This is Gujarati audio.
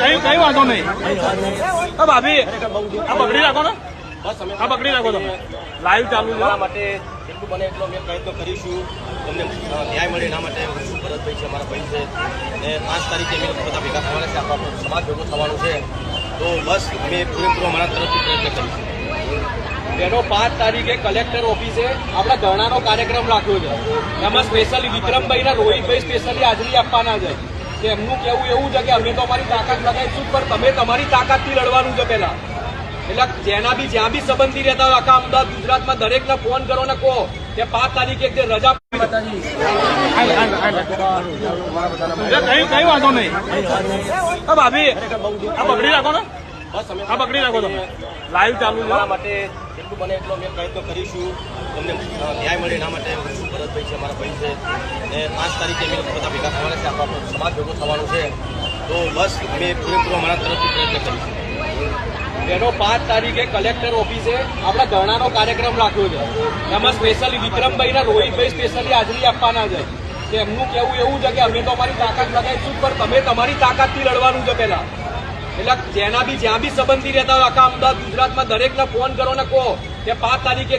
કઈ કઈ વાંધો નહીં. ભાભી, આ પકડી રાખો ને. આ પકડી રાખો તમે. લાઈવ ચાલુ છે. માટે જેટલું બને એટલો અમે પ્રયત્ન કરીશું તમને ન્યાય મળે એના માટે. ભરતભાઈ છે અમારા ભાઈ છે. પાંચ તારીખે અમે બધા ભેગા છે. આપણો સમાજ ભેગો થવાનું છે. તો બસ અમે પૂરેપૂરો અમારા તરફથી પ્રયત્ન કરીશું તેનો પાંચ તારીખે કલેક્ટર ઓફિસે આપણા ધરણાનો કાર્યક્રમ રાખ્યો છે. એમાં સ્પેશિયલી વિક્રમભાઈ ના રોહિતભાઈ સ્પેશિયલી હાજરી આપવાના છે. કે એમનું કેવું એવું છે કે અમે તો અમારી તાકાત લગાવીશું પણ તમે તમારી તાકાતથી લડવાનું છે પહેલા. એટલે જેના બી જ્યાં બી સંબંધી રહેતા હોય આખા અમદાવાદ ગુજરાતમાં દરેકને ફોન કરો ને કહો કે પાંચ તારીખે એક જે રજા કઈ વાંધો નહીં. ભાભી આ પકડી રાખો ને. આ પકડી રાખો તમે. લાઈવ ચાલુ માટે જેટલું બને એટલો અમે પ્રયત્ન કરીશું. તમને ન્યાય મળે એના માટે ભરતભાઈ છે, અમારા ભાઈ છે. ને પાંચ તારીખે અમે લોકો બધા ભેગા થવાના છે આપણો સમાજ ભેગો થવાનું છે. તો બસ અમે પૂરેપૂરો અમારા તરફથી પ્રયત્ન કરીશું. તેનો પાંચ તારીખે કલેક્ટર ઓફિસે આપણા ધરણાનો કાર્યક્રમ રાખ્યો છે. એમાં સ્પેશિયલી વિક્રમભાઈ ના રોહિતભાઈ સ્પેશિયલી હાજરી આપવાના છે. કે એમનું કેવું એવું છે કે અમે તો અમારી તાકાત લગાવીશું, પણ તમે તમારી તાકાતથી લડવાનું છે પહેલા. એટલે જેના બી જ્યાં બી સંબંધી રહેતા હોય, આખા અમદાવાદ, ગુજરાતમાં દરેકને ફોન કરો ને કહો કે પાંચ તારીખે